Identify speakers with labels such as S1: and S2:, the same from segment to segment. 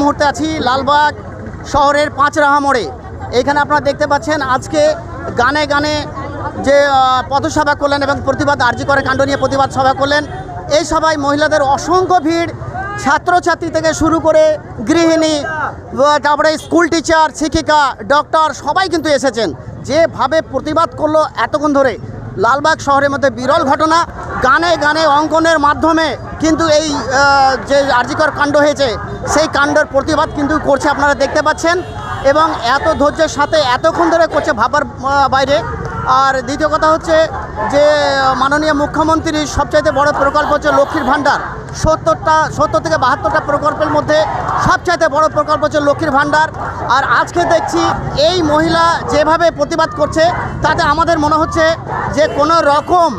S1: মুহূর্তে আছি লালবাগ শহরের পাঁচরাহা মোড়ে। এইখানে আপনারা দেখতে পাচ্ছেন আজকে গানে গানে যে পথসভা করলেন এবং প্রতিবাদ আর্জি করে কাণ্ড নিয়ে প্রতিবাদ সভা করলেন, এই সভায় মহিলাদের অসংখ্য ভিড়। ছাত্রছাত্রী থেকে শুরু করে গৃহিণী তারপরে স্কুল টিচার, শিক্ষিকা, ডক্টর সবাই কিন্তু এসেছেন। যেভাবে প্রতিবাদ করল এতক্ষণ ধরে লালবাগ শহরের মধ্যে বিরল ঘটনা। গানে গানে অঙ্কনের মাধ্যমে কিন্তু এই যে আর্জিকর কাণ্ড হয়েছে, সেই কাণ্ডের প্রতিবাদ কিন্তু করছে আপনারা দেখতে পাচ্ছেন। এবং এত ধৈর্যের সাথে এতক্ষণ ধরে করছে ভাবার বাইরে। আর দ্বিতীয় কথা হচ্ছে যে, মাননীয় মুখ্যমন্ত্রীর সবচাইতে বড় প্রকল্প হচ্ছে লক্ষ্মীর ভাণ্ডার। সত্তরটা, সত্তর থেকে বাহাত্তরটা প্রকল্পের মধ্যে সবচাইতে বড় প্রকল্প হচ্ছে লক্ষ্মীর ভাণ্ডার। আর আজকে দেখছি এই মহিলা যেভাবে প্রতিবাদ করছে, তাতে আমাদের মনে হচ্ছে যে কোনো রকম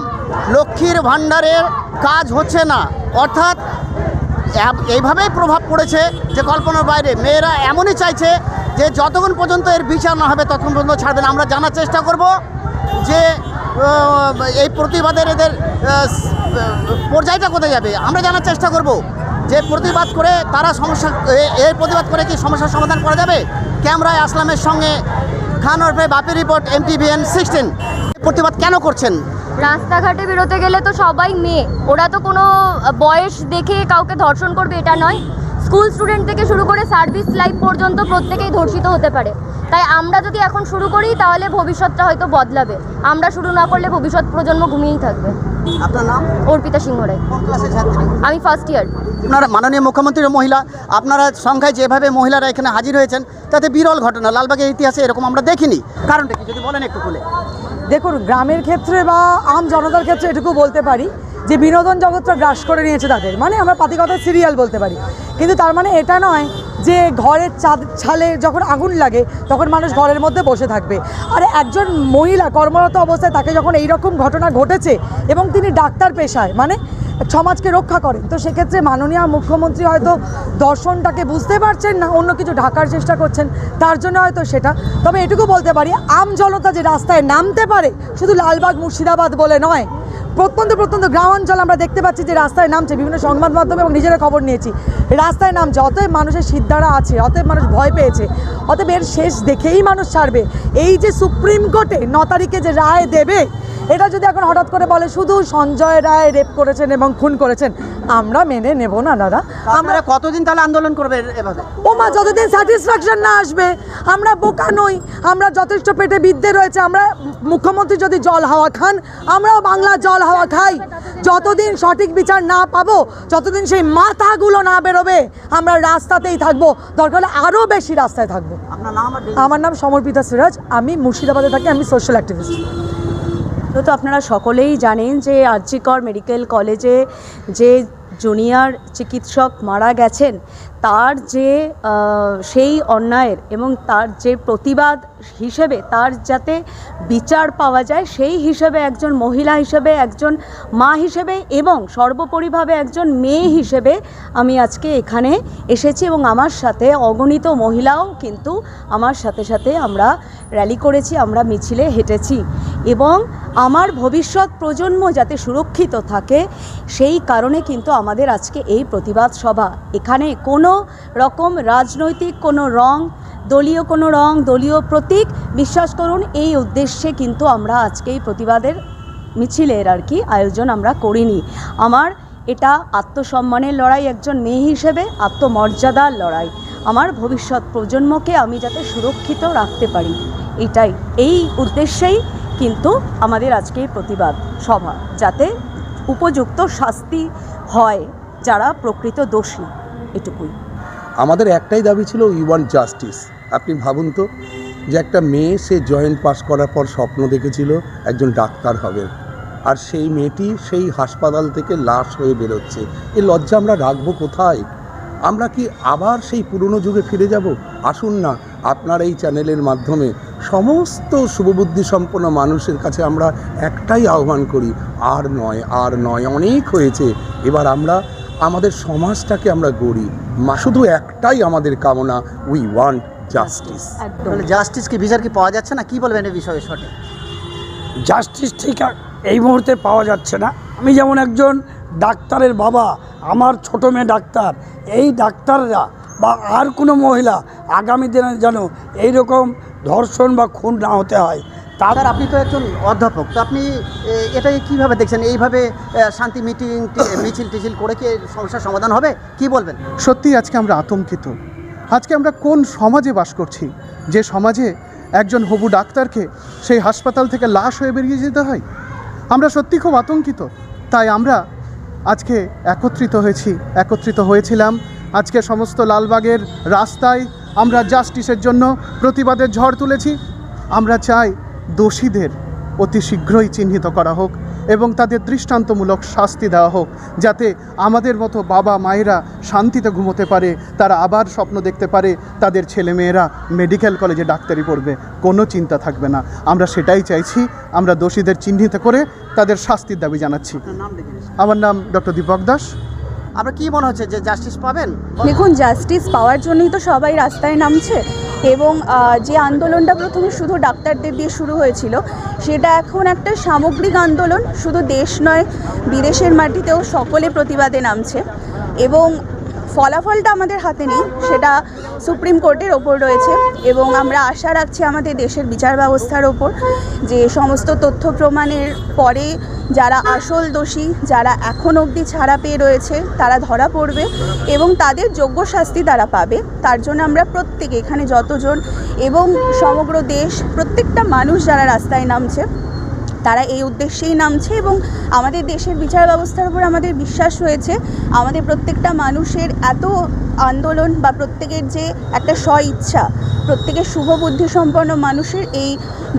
S1: লক্ষ্মীর ভাণ্ডারের কাজ হচ্ছে না। অর্থাৎ এইভাবেই প্রভাব পড়েছে যে কল্পনার বাইরে। মেয়েরা এমনই চাইছে যে যতক্ষণ পর্যন্ত এর বিচার না হবে, ততক্ষণ পর্যন্ত ছাড়বেন আমরা জানার চেষ্টা করব যে এই প্রতিবাদের এদের পর্যায়টা কোথায় যাবে? আমরা জানার চেষ্টা করব যে প্রতিবাদ করে তারা সমস্যা এর প্রতিবাদ করে কি সমস্যার সমাধান করা যাবে? ক্যামরায় আসলামের সঙ্গে খান ওরফে বাপি রিপোর্ট এমটিভিএন সিক্সটিন প্রতিবাদ কেন করছেন?
S2: রাস্তাঘাটে বেরোতে গেলে তো সবাই মেয়ে। ওরা তো কোনো বয়স দেখে কাউকে ধর্ষণ করবে, এটা নয়। স্কুল স্টুডেন্ট থেকে শুরু করে সার্ভিস লাইফ পর্যন্ত প্রত্যেকেই ধর্ষিত হতে পারে। তাই আমরা যদি এখন শুরু করি তাহলে ভবিষ্যৎটা হয়তো বদলাবে। আমরা শুরু না করলে ভবিষ্যৎ প্রজন্ম ঘুমিয়েই থাকবে।
S1: আপনার নাম?
S2: অর্পিতা সিংহ রায়। আমি ফার্স্ট ইয়ার
S1: আপনারা মাননীয় মুখ্যমন্ত্রীর মহিলা আপনারা সংখ্যায় যেভাবে মহিলারা এখানে হাজির হয়েছেন তাতে বিরল ঘটনা। লালবাগের ইতিহাসে এরকম আমরা দেখিনি। কারণটা কি? যদি বলেন একটু খুলে।
S3: দেখুন গ্রামের ক্ষেত্রে বা আম জনতার ক্ষেত্রে এটুকু বলতে পারি যে বিনোদন জগৎটা গ্রাস করে নিয়েছে তাদের। মানে আমরা পাতিকথা সিরিয়াল বলতে পারি। কিন্তু তার মানে এটা নয় যে ঘরের চাঁদ, ছালে যখন আগুন লাগে, তখন মানুষ ঘরের মধ্যে বসে থাকবে। আর একজন মহিলা কর্মরত অবস্থায় তাকে যখন এই রকম ঘটনা ঘটেছে এবং তিনি ডাক্তার পেশায় মানে সমাজকে রক্ষা করেন, তো সেক্ষেত্রে মাননীয় মুখ্যমন্ত্রী হয়তো দর্শনটাকে বুঝতে পারছেন না, অন্য কিছু ঢাকার চেষ্টা করছেন, তার জন্য হয়তো সেটা। তবে এটুকু বলতে পারি আম জনতা যে রাস্তায় নামতে পারে, শুধু লালবাগ মুর্শিদাবাদ বলে নয় প্রত্যন্ত প্রত্যন্ত গ্রামাঞ্চল আমরা দেখতে পাচ্ছি যে রাস্তায় নামছে বিভিন্ন সংবাদ মাধ্যমে এবং নিজেরা খবর নিয়েছি। রাস্তায় নামছে, অতএব মানুষের সিদ্ধারা আছে, অতএব মানুষ ভয় পেয়েছে। অতএব এর শেষ দেখেই মানুষ ছাড়বে। এই যে সুপ্রিম কোর্টে ন তারিখে যে রায় দেবে এটা যদি এখন হঠাৎ করে বলে শুধু সঞ্জয় রায় রেপ করেছেন এবং খুন করেছেন আমরা মেনে নেব না দাদা। আমরা
S1: কতদিন তাহলে আন্দোলন করবে এভাবে?
S3: ও মা যতদিন স্যাটিসফ্যাকশন না আসবে আমরা বোকা নই। আমরা যথেষ্ট পেটে বিদ্যে রয়েছে। আমরা মুখ্যমন্ত্রী যদি জল হাওয়া খান আমরাও বাংলা জল হাওয়া খাই। যতদিন সঠিক বিচার না পাবো যতদিন সেই মাথাগুলো না বেরোবে আমরা রাস্তাতেই থাকব। দরকার হলে আরও বেশি রাস্তায় থাকব। আমার নাম সমর্পিতা সিরাজ। আমি মুর্শিদাবাদে থাকি আমি সোশ্যাল অ্যাক্টিভিস্ট
S4: তো আপনারা সকলেই জানেন যে আরজিকর মেডিকেল কলেজে যে জুনিয়র চিকিৎসক মারা গেছেন তার যে সেই অন্যায়ের এবং তার যে প্রতিবাদ হিসেবে তার যাতে বিচার পাওয়া যায়, সেই হিসেবে একজন মহিলা হিসেবে, একজন মা হিসেবে এবং সর্বোপরিভাবে একজন মেয়ে হিসেবে আমি আজকে এখানে এসেছি এবং আমার সাথে অগণিত মহিলাও কিন্তু আমার সাথে সাথে আমরা র্যালি করেছি, আমরা মিছিলে হেঁটেছি এবং আমার ভবিষ্যৎ প্রজন্ম যাতে সুরক্ষিত থাকে, সেই কারণে কিন্তু আমাদের আজকে এই প্রতিবাদ সভা। এখানে কোনো রকম রাজনৈতিক কোনো রং, দলীয় কোনো রং, দলীয় প্রতীক, বিশ্বাস করুন, এই উদ্দেশ্যে কিন্তু আমরা আজকে এই প্রতিবাদের মিছিলের আর কি আয়োজন আমরা করিনি। আমার এটা আত্মসম্মানের লড়াই একজন মেয়ে হিসেবে, আত্মমর্যাদার লড়াই। আমার ভবিষ্যৎ প্রজন্মকে আমি যাতে সুরক্ষিত রাখতে পারি, এটাই। এই উদ্দেশ্যেই কিন্তু আমাদের আজকে প্রতিবাদ সভা, যাতে উপযুক্ত শাস্তি হয় যারা প্রকৃত দোষী, এটুকুই।
S5: আমাদের একটাই দাবি ছিল উই ওয়ান্ট জাস্টিস আপনি ভাবুন তো যে একটা মেয়ে, সে জয়েন্ট পাস করার পর স্বপ্ন দেখেছিল একজন ডাক্তার হবে। আর সেই মেয়েটি সেই হাসপাতাল থেকে লাশ হয়ে বেরোচ্ছে। এ লজ্জা আমরা রাখব কোথায়? আমরা কি আবার সেই পুরনো যুগে ফিরে যাব? আসুন না, আপনার এই চ্যানেলের মাধ্যমে সমস্ত শুভবুদ্ধি সম্পন্ন মানুষের কাছে আমরা একটাই আহ্বান করি, আর নয় আর নয়, অনেক হয়েছে। এবার আমরা আমাদের সমাজটাকে আমরা গড়ি মা শুধু একটাই আমাদের কামনা উই ওয়ান্ট জাস্টিস
S1: জাস্টিস কি বিচার কি পাওয়া যাচ্ছে না? কি বলবেন এই বিষয়ে সঠিক?
S6: জাস্টিস ঠিক এই মুহূর্তে পাওয়া যাচ্ছে না। আমি যেমন একজন ডাক্তারের বাবা আমার ছোটো মেয়ে ডাক্তার এই ডাক্তাররা বা আর কোনো মহিলা আগামী দিনে যেন এইরকম ধর্ষণ বা খুন না হতে হয় তার
S1: আপনি তো একজন অধ্যাপক তো আপনি এ, এটাকে কীভাবে দেখছেন? এইভাবে শান্তি মিটিং মিছিল টিছিল করে কি সমস্যার সমাধান হবে? কি বলবেন?
S7: সত্যি আজকে আমরা আতঙ্কিত। আজকে আমরা কোন সমাজে বাস করছি? যে সমাজে একজন হবু ডাক্তারকে সেই হাসপাতাল থেকে লাশ হয়ে বেরিয়ে যেতে হয়? আমরা সত্যি খুব আতঙ্কিত। তাই আমরা আজকে একত্রিত হয়েছি একত্রিত হয়েছিলাম। আজকে সমস্ত লালবাগের রাস্তায় আমরা জাস্টিসের জন্য প্রতিবাদের ঝড় তুলেছি। আমরা চাই দোষীদের অতি শীঘ্রই চিহ্নিত করা হোক এবং তাদের দৃষ্টান্তমূলক শাস্তি দেওয়া হোক যাতে আমাদের মতো বাবা মায়েরা শান্তিতে ঘুমোতে পারে তারা আবার স্বপ্ন দেখতে পারে তাদের ছেলেমেয়েরা মেডিকেল কলেজে ডাক্তারি পড়বে। কোনো চিন্তা থাকবে না। আমরা সেটাই চাইছি আমরা দোষীদের চিহ্নিত করে তাদের শাস্তির দাবি জানাচ্ছি। আমার নাম ডক্টর দীপক দাস।
S1: আপনার কি মনে হচ্ছে যে জাস্টিস পাবেন?
S8: দেখুন জাস্টিস পাওয়ার জন্যই তো সবাই রাস্তায় নামছে এবং যে আন্দোলনটা প্রথমে শুধু ডাক্তারদের দিয়ে শুরু হয়েছিল, সেটা এখন একটা সামগ্রিক আন্দোলন, শুধু দেশ নয়, বিদেশের মাটিতেও সকলে প্রতিবাদে নামছে এবং ফলাফলটা আমাদের হাতে নেই, সেটা সুপ্রিম কোর্টের ওপর রয়েছে এবং আমরা আশা রাখছি আমাদের দেশের বিচার ব্যবস্থার ওপর যে সমস্ত তথ্য প্রমাণের পরে যারা আসল দোষী, যারা এখন অবধি ছাড়া পেয়ে রয়েছে, তারা ধরা পড়বে এবং তাদের যোগ্য শাস্তি তারা পাবে। তার জন্য আমরা প্রত্যেকে, এখানে যতজন এবং সমগ্র দেশ, প্রত্যেকটা মানুষ যারা রাস্তায় নামছে তারা এই উদ্দেশ্যেই নামছে এবং আমাদের দেশের বিচার ব্যবস্থার উপর আমাদের বিশ্বাস রয়েছে। আমাদের প্রত্যেকটা মানুষের এত আন্দোলন বা প্রত্যেকের যে একটা স্ব ইচ্ছা প্রত্যেকের শুভবুদ্ধি সম্পন্ন মানুষের এই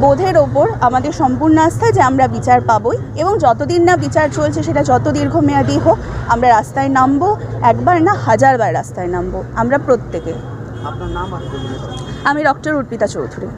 S8: বোধের ওপর আমাদের সম্পূর্ণ আস্থা যে আমরা বিচার পাবই এবং যতদিন না বিচার চলছে সেটা যত দীর্ঘমেয়াদী হোক আমরা রাস্তায় নামবো একবার না হাজারবার রাস্তায় নামবো আমরা প্রত্যেকে। আমি ডক্টর অর্পিতা চৌধুরী।